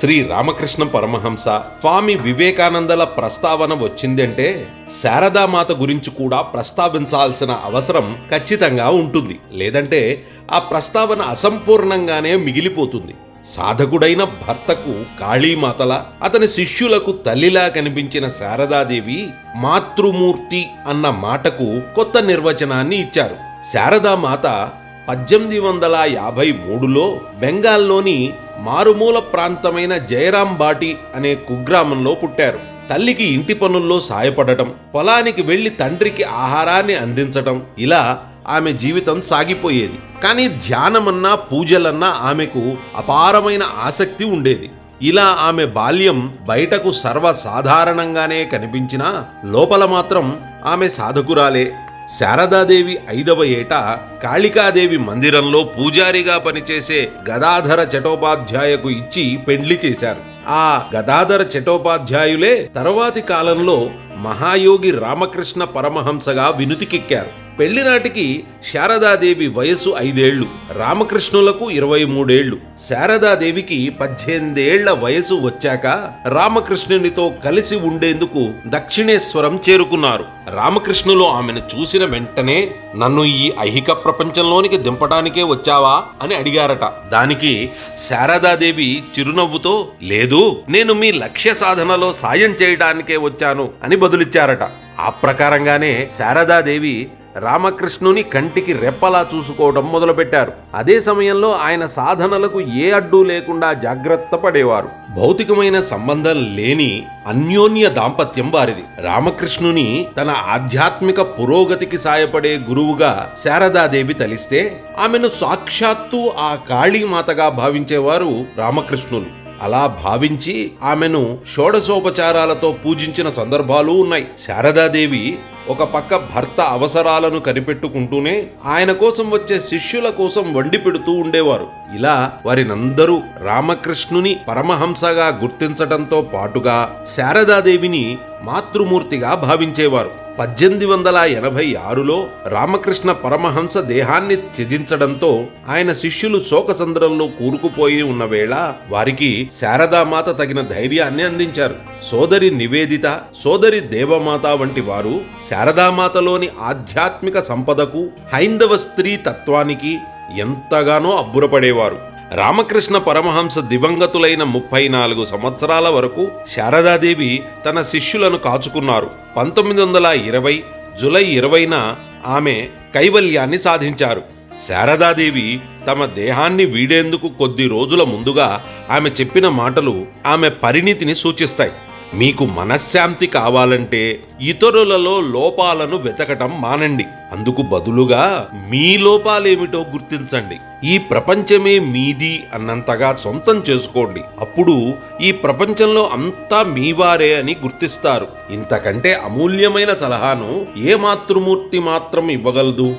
శ్రీ రామకృష్ణ పరమహంస స్వామి వివేకానందల ప్రస్తావన వచ్చిందంటే శారదామాత గురించి కూడా ప్రస్తావించాల్సిన అవసరం ఖచ్చితంగా ఉంటుంది. లేదంటే ఆ ప్రస్తావన అసంపూర్ణంగానే మిగిలిపోతుంది. సాధకుడైన భర్తకు కాళీమాతల అతని శిష్యులకు తల్లిలా కనిపించిన శారదాదేవి మాతృమూర్తి అన్న మాటకు కొత్త నిర్వచనాన్ని ఇచ్చారు. శారదామాత పద్దెనిమిది వందల యాభై మూడులో బెంగాల్లోని మారుమూల ప్రాంతమైన జయరాం బాటి అనే కుగ్రామంలో పుట్టారు. తల్లికి ఇంటి పనుల్లో సాయపడటం పొలానికి వెళ్ళి తండ్రికి ఆహారాన్ని అందించటం ఇలా ఆమె జీవితం సాగిపోయేది. కానీ ధ్యానమన్నా పూజలన్నా ఆమెకు అపారమైన ఆసక్తి ఉండేది. ఇలా ఆమె బాల్యం బయటకు సర్వసాధారణంగానే కనిపించినా లోపల మాత్రం ఆమె సాధకురాలే. శారదాదేవి ఐదవ ఏట కాళికాదేవి మందిరంలో పూజారిగా పనిచేసే గదాధర చటోపాధ్యాయకు ఇచ్చి పెండ్లి చేశారు. ఆ గదాధర చటోపాధ్యాయులే తర్వాతి కాలంలో మహాయోగి రామకృష్ణ పరమహంసగా వినుతికెక్కారు. పెళ్ళినాటికి శారదాదేవి వయస్సు ఐదేళ్ళు రామకృష్ణులకు ఇరవై మూడేళ్ళు శారదాదేవికి పద్దెనిమిదేళ్ళ వయసు వచ్చాక రామకృష్ణునితో కలిసి ఉండేందుకు దక్షిణేశ్వరం చేరుకున్నారు. రామకృష్ణులు ఆమెను చూసిన వెంటనే నన్ను ఈ ఐహిక ప్రపంచంలోనికి దింపడానికే వచ్చావా? అని అడిగారట. దానికి శారదాదేవి చిరునవ్వుతో లేదు నేను మీ లక్ష్య సాధనలో సాయం చేయడానికే వచ్చాను అని బదులిచ్చారట. ఆ ప్రకారంగానే శారదాదేవి రామకృష్ణుని కంటికి రెప్పలా చూసుకోవడం మొదలుపెట్టారు. అదే సమయంలో ఆయన సాధనలకు ఏ అడ్డు లేకుండా జాగ్రత్త పడేవారు. భౌతికమైన సంబంధం లేని అన్యోన్య దాంపత్యం వారిది. రామకృష్ణుని తన ఆధ్యాత్మిక పురోగతికి సాయపడే గురువుగా శారదాదేవి తలిస్తే ఆమెను సాక్షాత్తు ఆ కాళీమాతగా భావించేవారు రామకృష్ణులు. అలా భావించి ఆమెను షోడశోపచారాలతో పూజించిన సందర్భాలు ఉన్నాయి. శారదాదేవి ఒక పక్క భర్త అవసరాలను కనిపెట్టుకుంటూనే ఆయన కోసం వచ్చే శిష్యుల కోసం వండి పెడుతూ ఉండేవారు. ఇలా వారినందరూ రామకృష్ణుని పరమహంసగా గుర్తించటంతో పాటుగా శారదాదేవిని మాతృమూర్తిగా భావించేవారు. పద్దెనిమిది వందల ఎనభై ఆరులో రామకృష్ణ పరమహంస దేహాన్ని త్యజించడంతో ఆయన శిష్యులు శోకసంద్రంలో కూరుకుపోయి ఉన్న వేళ వారికి శారదామాత తగిన ధైర్యాన్ని అందించారు. సోదరి నివేదిత సోదరి దేవమాత వంటి వారు శారదామాతలోని ఆధ్యాత్మిక సంపదకు హైందవ స్త్రీ తత్వానికి ఎంతగానో అబ్బురపడేవారు. రామకృష్ణ పరమహంస దివంగతులైన ముప్పై నాలుగు సంవత్సరాల వరకు శారదాదేవి తన శిష్యులను కాచుకున్నారు. పంతొమ్మిది వందల ఇరవై జులై ఇరవైన ఆమె కైవల్యాన్ని సాధించారు. శారదాదేవి తమ దేహాన్ని వీడేందుకు కొద్ది రోజుల ముందుగా ఆమె చెప్పిన మాటలు ఆమె పరిణితిని సూచిస్తాయి. మీకు మనశ్శాంతి కావాలంటే ఇతరులలో లోపాలను వెతకటం మానండి. అందుకు బదులుగా మీ లోపాలేమిటో గుర్తించండి. ఈ ప్రపంచమే మీది అన్నంతగా సొంతం చేసుకోండి. అప్పుడు ఈ ప్రపంచంలో అంతా మీవారే అని గుర్తిస్తారు. ఇంతకంటే అమూల్యమైన సలహాను ఏ మాతృమూర్తి మాత్రం ఇవ్వగలదు?